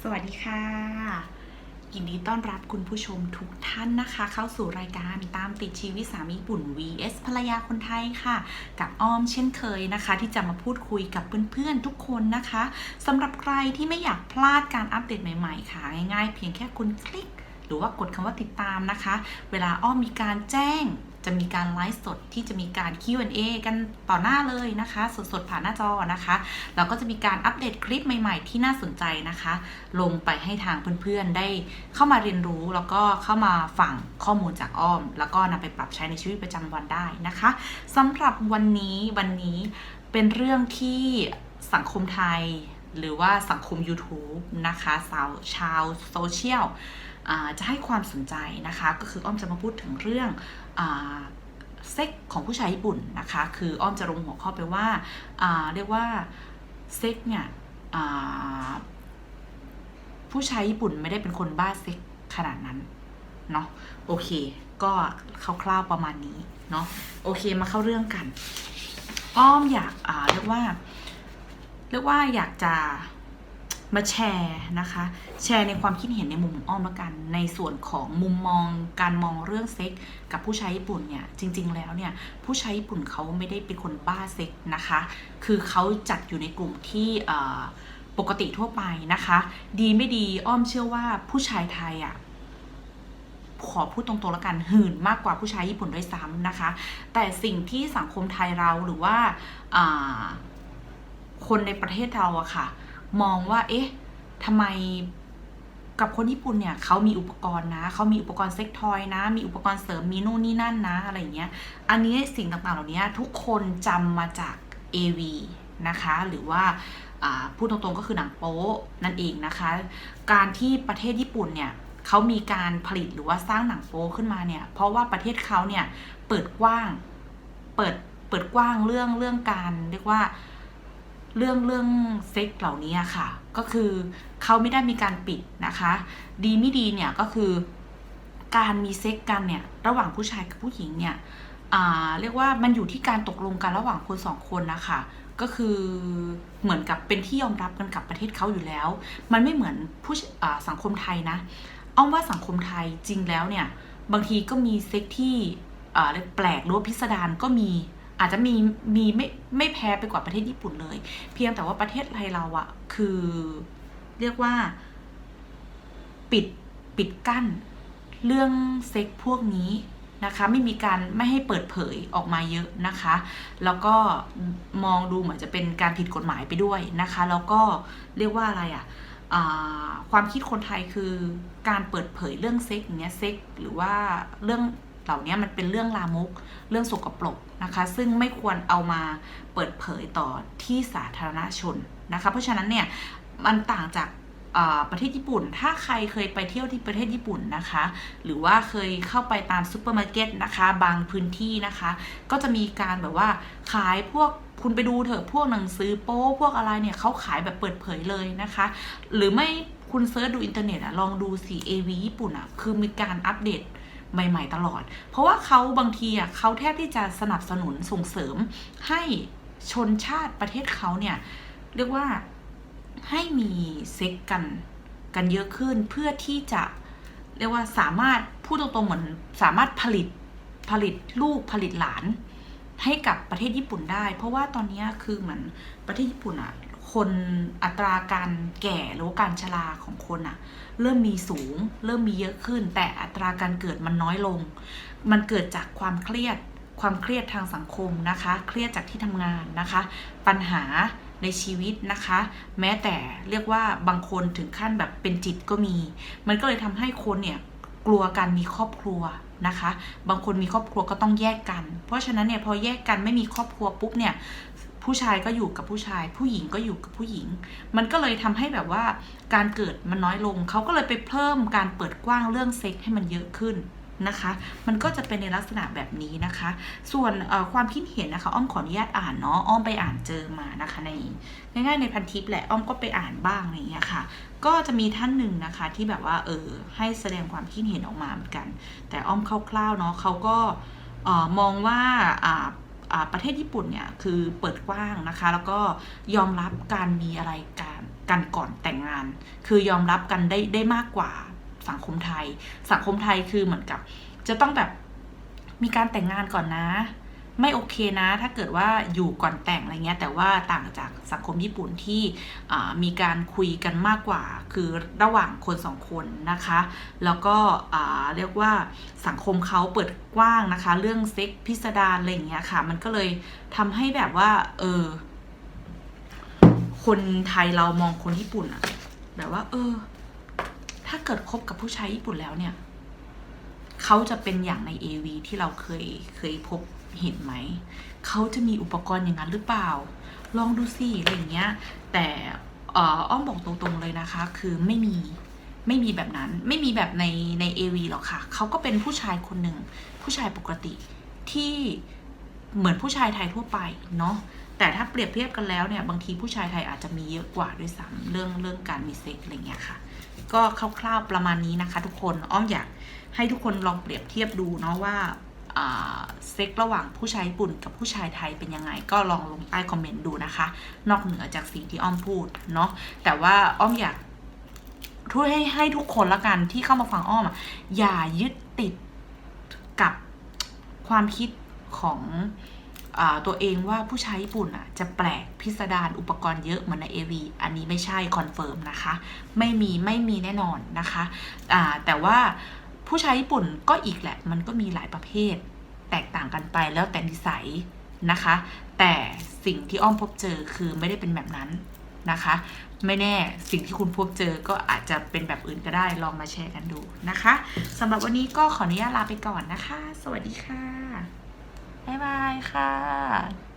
สวัสดีค่ะ ยินดีต้อนรับคุณผู้ชมทุกท่านนะคะ เข้าสู่รายการตามติดชีวิตสามีปุ่น vs ภรรยาคนไทยค่ะ กับอ้อมเช่นเคยนะคะ ที่จะมาพูดคุยกับเพื่อนๆทุกคนนะคะสำหรับใครที่ไม่อยากพลาดการอัปเดตใหม่ๆค่ะ ง่ายๆ เพียงแค่คุณคลิก หรือว่ากดคำว่าติดตามนะคะ เวลาอ้อมมีการแจ้ง จะมีการไลฟ์สดที่จะมีการ Q&A กันต่อหน้าเลยนะคะ สดๆผ่านหน้าจอนะคะแล้วก็จะมีการอัปเดตคลิปใหม่ๆ ที่น่าสนใจนะคะ ลงไปให้ทางเพื่อนๆได้เข้ามาเรียนรู้แล้วก็เข้ามาฟังข้อมูลจากอ้อม แล้วก็นำไปปรับใช้ในชีวิตประจำวันได้นะคะสำหรับวันนี้วันนี้เป็นเรื่องที่สังคมไทยหรือว่าสังคม YouTube นะคะสาวชาวโซเชียลจะให้ความสนใจนะคะ ก็คืออ้อมจะมาพูดถึงเรื่อง เซ็กของผู้ชายญี่ปุ่นนะคะ คืออ้อมจะลงหัวข้อไปว่าเรียกว่าเซ็กเนี่ยผู้ชายญี่ปุ่นไม่ได้เป็นคนบ้าเซ็กขนาดนั้นเนาะโอเค ก็คร่าวๆประมาณนี้เนาะโอเคมาเข้าเรื่องกัน อ้อมอยากเรียกว่า เรียกว่าอยากจะ มาแชร์นะคะ แชร์ในความคิดเห็นในมุมอ้อมละกัน ในส่วนของมุมมองการมองเรื่องเซ็กกับผู้ชายญี่ปุ่นเนี่ยจริง ๆ แล้วเนี่ยผู้ชายญี่ปุ่นเขาไม่ได้เป็นคนบ้าเซ็กนะคะ คือเขาจัดอยู่ในกลุ่มที่ปกติทั่วไปนะคะ ดีไม่ดีอ้อมเชื่อว่าผู้ชายไทยอะขอพูดตรงๆแล้วกันหื่นมากกว่าผู้ชายญี่ปุ่นด้วยซ้ำนะคะ แต่สิ่งที่สังคมไทยเราหรือว่าคนในประเทศเราอะค่ะ มองว่า เอ๊ะทำไมกับคนญี่ปุ่นเนี่ยเขามีอุปกรณ์นะเขามีอุปกรณ์เซ็กทอยนะ มีอุปกรณ์เสริมมีนู่นนี่นั่นนะอะไรอย่างเงี้ย อันนี้สิ่งต่างๆ เหล่านี้ทุกคนจำมาจาก AV นะคะ หรือว่าอ่าพูดตรงๆก็คือหนังโป๊นั่นเองนะคะ การที่ประเทศญี่ปุ่นเนี่ยเขามีการผลิตหรือว่าสร้างหนังโป๊ขึ้นมาเนี่ย เพราะว่าประเทศเขาเนี่ยเปิดกว้างเปิดเปิดกว้างเรื่องเรื่องการเรียกว่า เรื่องเรื่องเซ็กเหล่านี้ค่ะ ก็คือเขาไม่ได้มีการปิดนะคะ ดีไม่ดีเนี่ยก็คือการมีเซ็กกันเนี่ยระหว่างผู้ชายกับผู้หญิงเนี่ยเรียกว่ามันอยู่ที่การตกลงกันระหว่างคนสองคนนะคะก็คือเหมือนกับเป็นที่ยอมรับกันกับประเทศเขาอยู่แล้ว มันไม่เหมือนผู้สังคมไทยนะอ้อมว่าสังคมไทยจริงแล้วเนี่ยบางทีก็มีเซ็กที่แปลกหรือพิสดารก็มี อาจจะมีมีไม่ไม่แพ้ไปกว่าประเทศญี่ปุ่นเลย เพียงแต่ว่าประเทศไทยเราอะคือ เรียกว่า ปิดปิดกั้น เรื่องเซ็กพวกนี้นะคะ ไม่มีการไม่ให้เปิดเผยออกมาเยอะนะคะ แล้วก็มองดูเหมือนจะเป็นการผิดกฎหมายไปด้วยนะคะ แล้วก็เรียกว่าอะไรอะ่ะความคิดคนไทยคือการเปิดเผยเรื่องเซ็กอย่างเงี้ยเซ็กหรือว่าเรื่อง เหล่านี้มันเป็นเรื่องลามก เรื่องสกปรกนะคะ ซึ่งไม่ควรเอามาเปิดเผยต่อที่สาธารณชนนะคะ เพราะฉะนั้นเนี่ยมันต่างจากประเทศญี่ปุ่น ถ้าใครเคยไปเที่ยวที่ประเทศญี่ปุ่นนะคะ หรือว่าเคยเข้าไปตามซูเปอร์มาร์เก็ตนะคะ บางพื้นที่นะคะ ก็จะมีการแบบว่าขายพวกคุณไปดูเถอะพวกหนังสือโป๊พวกอะไรเนี่ยเขาขายแบบเปิดเผยเลยนะคะ หรือไม่คุณเซิร์ชดูอินเทอร์เน็ตอะลองดูสิ AV ญี่ปุ่นอะคือมีการอัปเดต ใหม่ ๆ ตลอด เพราะว่าเขาบางทีอะเขาแทบที่จะสนับสนุนส่งเสริมให้ชนชาติประเทศเขาเนี่ย เรียกว่าให้มีเซ็กกันกันเยอะขึ้นเพื่อที่จะเรียกว่าสามารถพูดตรงๆเหมือนสามารถผลิตผลิตลูกผลิตหลานให้กับประเทศญี่ปุ่นได้ เพราะว่าตอนนี้คือเหมือนประเทศญี่ปุ่นอะ คนอัตราการแก่หรือการชราของคนอะเริ่มมีสูง เริ่มมีเยอะขึ้น แต่อัตราการเกิดมันน้อยลง มันเกิดจากความเครียดความเครียดทางสังคมนะคะ เครียดจากที่ทำงานนะคะ ปัญหาในชีวิตนะคะ แม้แต่เรียกว่าบางคนถึงขั้นแบบเป็นจิตก็มี มันก็เลยทำให้คนเนี่ยกลัวการมีครอบครัวนะคะ บางคนมีครอบครัวก็ต้องแยกกัน เพราะฉะนั้นเนี่ยพอแยกกันไม่มีครอบครัวปุ๊บเนี่ย ผู้ชายก็อยู่กับผู้ชาย ผู้หญิงก็อยู่กับผู้หญิง มันก็เลยทำให้แบบว่าการเกิดมันน้อยลง เขาก็เลยไปเพิ่มการเปิดกว้างเรื่องเซ็กให้มันเยอะขึ้นนะคะ มันก็จะเป็นในลักษณะแบบนี้นะคะ ส่วนความคิดเห็นนะคะ อ้อมขออนุญาตอ่านเนาะ อ้อมไปอ่านเจอมานะคะในง่ายๆในพันทิปแหละ อ้อมก็ไปอ่านบ้างอะไรอย่างเงี้ยค่ะ ก็จะมีท่านหนึ่งนะคะที่แบบว่าเออให้แสดงความคิดเห็นออกมาเหมือนกัน แต่อ้อมคร่าวๆเนาะเขาก็มองว่า ประเทศญี่ปุ่นเนี่ยคือเปิดกว้างนะคะ แล้วก็ยอมรับการมีอะไรการกันก่อนแต่งงาน คือยอมรับกันได้ได้มากกว่าสังคมไทย สังคมไทยคือเหมือนกับ จะต้องแบบมีการแต่งงานก่อนนะ ไม่โอเคนะ ถ้าเกิดว่าอยู่ก่อนแต่งอะไรเงี้ยแต่ว่าต่างจากสังคมญี่ปุ่นที่มีการคุยกันมากกว่า คือระหว่างคนสองคนนะคะ แล้วก็เรียกว่าสังคมเขาเปิดกว้างนะคะ เรื่องเซ็กพิสดารอะไรเงี้ยค่ะ มันก็เลยทำให้แบบว่า เออ คนไทยเรามองคนญี่ปุ่นอะแบบว่า เออ ถ้าเกิดคบกับผู้ชายญี่ปุ่นแล้วเนี่ย เขาจะเป็นอย่างใน AV ที่เราเคยเคยพบเห็นไหม เขาจะมีอุปกรณ์อย่างนั้นหรือเปล่า ลองดูสิอะไรอย่างเงี้ย แต่อ้อมบอกตรงๆเลยนะคะ คือไม่มีไม่มีแบบนั้นไม่มีแบบในใน AV หรอกค่ะ เขาก็เป็นผู้ชายคนหนึ่ง ผู้ชายปกติที่เหมือนผู้ชายไทยทั่วไปเนาะแต่ถ้าเปรียบเทียบกันแล้วเนี่ย บางทีผู้ชายไทยอาจจะมีเยอะกว่าด้วยซ้ำเรื่องเรื่องการมีเซ็กอะไรเงี้ยค่ะ ก็คร่าวๆประมาณนี้นะคะ ทุกคนอ้อมอยากให้ทุกคนลองเปรียบเทียบดูเนาะว่าเซ็กระหว่างผู้ชายญี่ปุ่นกับผู้ชายไทยเป็นยังไง ก็ลองลงใต้คอมเมนต์ดูนะคะ นอกเหนือจากสิ่งที่อ้อมพูดเนาะแต่ว่าอ้อมอยากช่ยให้ให้ทุกคนละกันที่เข้ามาฟังอ้อมอะอย่ายึดติดกับความคิดของ ตัวเองว่าผู้ชายญี่ปุ่นอะจะแปลกพิสดารอุปกรณ์เยอะเหมือนใน AV อันนี้ไม่ใช่คอนเฟิร์มนะคะ ไม่มีไม่มีแน่นอนนะคะแต่ว่าผู้ชายญี่ปุ่นก็อีกแหละมันก็มีหลายประเภท แตกต่างกันไปแล้วแต่นิสัยนะคะ แต่สิ่งที่อ้อมพบเจอคือไม่ได้เป็นแบบนั้นนะคะ ไม่แน่สิ่งที่คุณพบเจอก็อาจจะเป็นแบบอื่นก็ได้ลองมาแชร์กันดูนะคะสำหรับวันนี้ก็ขออนุญาตลาไปก่อนนะคะ สวัสดีค่ะ บ๊ายบายค่ะ